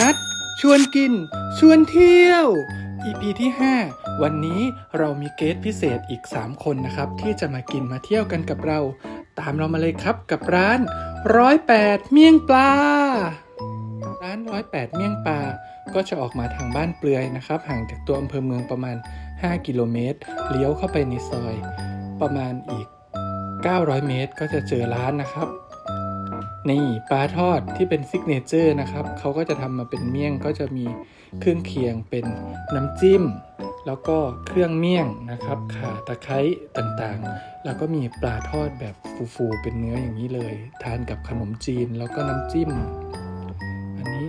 นัด ชวนกิน ชวนเที่ยว EP ที่ 5 วันนี้เรามีเกสพิเศษอีก 3 คนนะครับ ที่จะมากินมาเที่ยวกันกับเรา ตามเรามาเลยครับกับร้านร้อยแปดเมี่ยงปลา ร้านร้อยแปดเมี่ยงปลา ก็จะออกมาทางบ้านเปลือยนะครับ ห่างจากตัวอำเภอเมืองประมาณ 5 กิโลเมตร เลี้ยวเข้าไปในซอย ประมาณอีก 900 เมตรก็จะเจอร้านนะครับ นี่ปลาทอดที่เป็นซิกเนเจอร์นะครับเขาก็จะทำมาเป็นเมี่ยงก็จะมีเครื่องเคียงเป็นน้ำจิ้ม แล้วก็เครื่องเมี่ยงนะครับข่าตะไคร้ต่างๆ แล้วก็มีปลาทอดแบบฟูๆเป็นเนื้ออย่างนี้เลย ทานกับขนมจีนแล้วก็น้ำจิ้ม อันนี้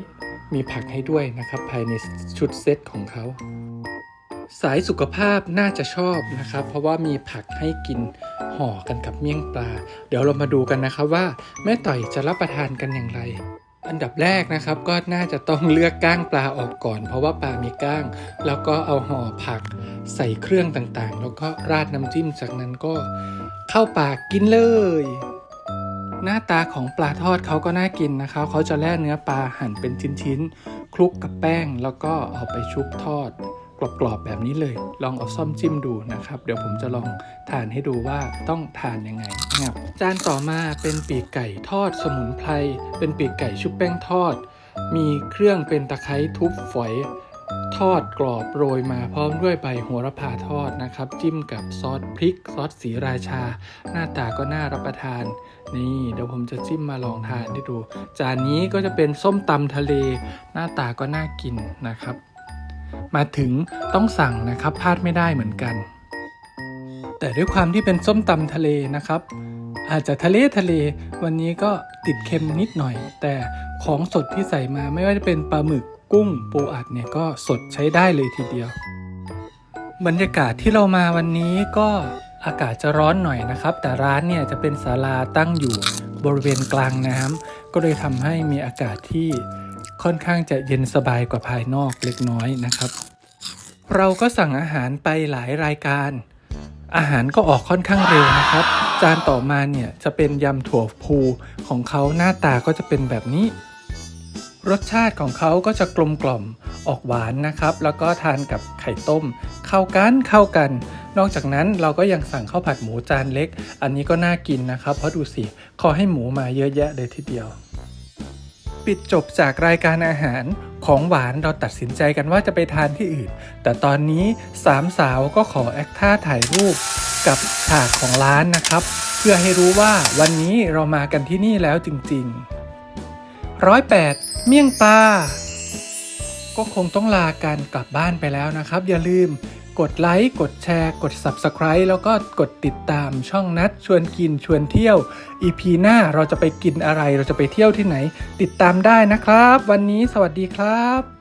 มีผักให้ด้วยนะครับภายในชุดเซตของเขา สายสุขภาพน่าจะชอบนะครับ เพราะว่ามีผักให้กินห่อกันกับเมี่ยงปลา เดี๋ยวเรามาดูกันนะครับว่าแม่ต่อยจะรับประทานกันอย่างไร อันดับแรกนะครับก็น่าจะต้องเลือกก้างปลาออกก่อน เพราะว่าปลามีก้าง แล้วก็เอาห่อผักใส่เครื่องต่างๆ แล้วก็ราดน้ำจิ้มจากนั้นก็เข้าปากกินเลยหน้าตาของปลาทอดเขาก็น่ากินนะครับ เขาจะแล่เนื้อปลาหั่นเป็นชิ้นๆ คลุกกับแป้งแล้วก็เอาไปชุบทอด กรอบๆแบบนี้เลย ลองเอาซ่อมจิ้มดูนะครับ เดี๋ยวผมจะลองทานให้ดูว่าต้องทานยังไงนะครับจานต่อมาเป็นปีกไก่ทอดสมุนไพร เป็นปีกไก่ชุบแป้งทอด มีเครื่องเป็นตะไคร้ทุบฝอยทอดกรอบโรยมาพร้อมด้วยใบโหระพาทอดนะครับ จิ้มกับซอสพริก ซอสสีราชา หน้าตาก็น่ารับประทาน นี่เดี๋ยวผมจะจิ้มมาลองทานให้ดู จานนี้ก็จะเป็นส้มตำทะเล หน้าตาก็น่ากินนะครับ มาถึงต้องสั่งนะครับพลาดไม่ได้เหมือนกัน แต่ด้วยความที่เป็นส้มตำทะเลนะครับ อาจจะทะเลทะเลวันนี้ก็ติดเค็มนิดหน่อย แต่ของสดที่ใส่มาไม่ว่าจะเป็นปลาหมึกกุ้งปูอัดเนี่ยก็สดใช้ได้เลยทีเดียว บรรยากาศที่เรามาวันนี้ก็อากาศจะร้อนหน่อยนะครับ แต่ร้านเนี่ยจะเป็นศาลาตั้งอยู่บริเวณกลางน้ำก็เลยทำให้มีอากาศที่ ค่อนข้างจะเย็นสบายกว่าภายนอกเล็กน้อยนะครับ เราก็สั่งอาหารไปหลายรายการ อาหารก็ออกค่อนข้างเร็วนะครับ จานต่อมาเนี่ยจะเป็นยำถั่วพูของเขาหน้าตาก็จะเป็นแบบนี้ รสชาติของเขาก็จะกลมกล่อมออกหวานนะครับ แล้วก็ทานกับไข่ต้ม เข้ากันเข้ากัน นอกจากนั้นเราก็ยังสั่งข้าวผัดหมูจานเล็ก อันนี้ก็น่ากินนะครับ เพราะดูสิขาให้หมูมาเยอะแยะเลยทีเดียว ปิดจบจากรายการอาหารของหวานเราตัดสินใจกันว่าจะไปทานที่อื่น แต่ตอนนี้สามสาวก็ขอแอคท่าถ่ายรูปกับฉากของร้านนะครับ เพื่อให้รู้ว่าวันนี้เรามากันที่นี่แล้วจริงๆร้อยแปดเมี่ยงปลาก็คงต้องลากันกลับบ้านไปแล้วนะครับ อย่าลืม กดไลค์ กดแชร์ กด Subscribe แล้วก็กดติดตามช่องนัด ชวนกินชวนเที่ยว EP หน้าเราจะไปกินอะไรเราจะไปเที่ยวที่ไหน ติดตามได้นะครับ วันนี้สวัสดีครับ